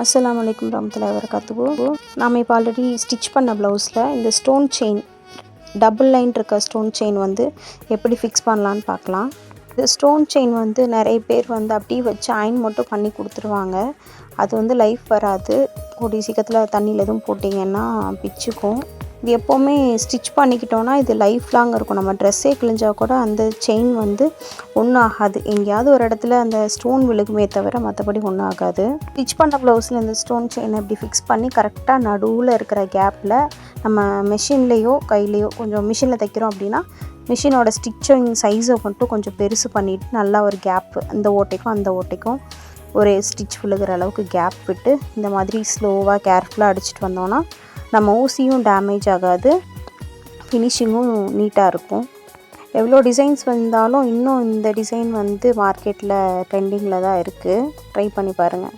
அஸ்லாம் வலைக்கம் ரஹமத்துல்லாஹி வரகாத்துஹு நாம் இப்போ ஆல்ரெடி ஸ்டிச் பண்ண ப்ளவுஸில் இந்த ஸ்டோன் செயின் டபுள் லைன் இருக்க ஸ்டோன் செயின் வந்து எப்படி ஃபிக்ஸ் பண்ணலான்னு பார்க்கலாம். இந்த ஸ்டோன் செயின் வந்து நிறைய பேர் வந்து அப்படியே வச்சு அயன் மட்டும் பண்ணி கொடுத்துருவாங்க. அது வந்து லைஃப் வராது. கூடிய சீக்கிரத்தில் தண்ணியில் எதுவும் போட்டிங்கன்னா பிச்சுக்கும். இது எப்போவுமே ஸ்டிச் பண்ணிக்கிட்டோன்னா இது லைஃப் லாங் இருக்கும். நம்ம ட்ரெஸ்ஸே கிழிஞ்சால் கூட அந்த செயின் வந்து ஒன்றும் ஆகாது எங்கேயாவது ஒரு இடத்துல அந்த ஸ்டோன் விழுகுமே தவிர மற்றபடி ஒன்றும் ஆகாது ஸ்டிச் பண்ண ப்ளவுஸில் இந்த ஸ்டோன் செயினை இப்படி ஃபிக்ஸ் பண்ணி கரெக்டாக நடுவில் இருக்கிற கேப்பில் நம்ம மிஷின்லேயோ கையிலையோ கொஞ்சம் மிஷினில் தைக்கிறோம் அப்படின்னா மிஷினோட ஸ்டிச்சிங் சைஸை மட்டும் கொஞ்சம் பெருசு பண்ணிவிட்டு நல்லா ஒரு கேப்பு அந்த ஓட்டைக்கும் அந்த ஓட்டைக்கும் ஒரு ஸ்டிச் விழுகிற அளவுக்கு கேப் விட்டு இந்த மாதிரி ஸ்லோவாக கேர்ஃபுல்லாக அடிச்சிட்டு வந்தோன்னா நம்ம ஊசியும் டேமேஜ் ஆகாது. ஃபினிஷிங்கும் நீட்டாக இருக்கும். எவ்வளோ டிசைன்ஸ் வந்தாலும் இன்னும் இந்த டிசைன் வந்து மார்க்கெட்டில் ட்ரெண்டிங்கில் தான் இருக்குது ட்ரை பண்ணி பாருங்கள்